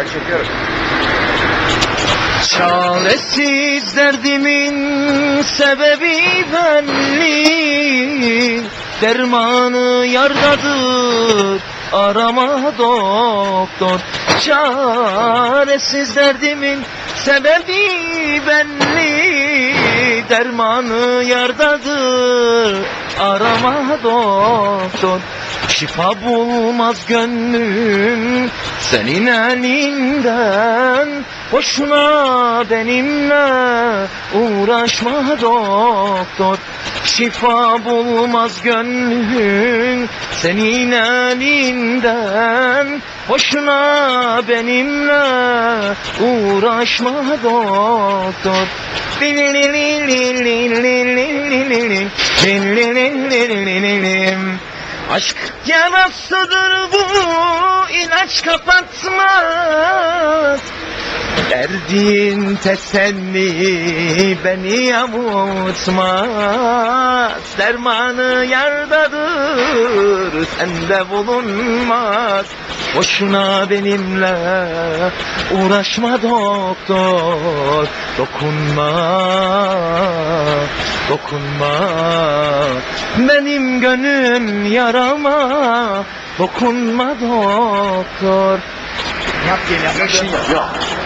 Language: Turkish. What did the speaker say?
Ben çekiyorum. Çaresiz derdimin sebebi benli. Dermanı yardadır arama doktor. Çaresiz derdimin sebebi belli Dermanı yardadır arama doktor Şifa bulmaz gönlüm senin elinden. Boşuna benimle uğraşma doktor. Şifa bulmaz gönlün senin elinden. Boşuna benimle uğraşma doktor Aşk yarasıdır bu ilaç kapatmaz Derdin teselli beni avutmaz. Dermanı yardadır sende bulunmaz. Boşuna benimle uğraşma doktor Dokunma, dokunma Benim gönlüm yarama Dokunma doktor Yap gel yap. Yok.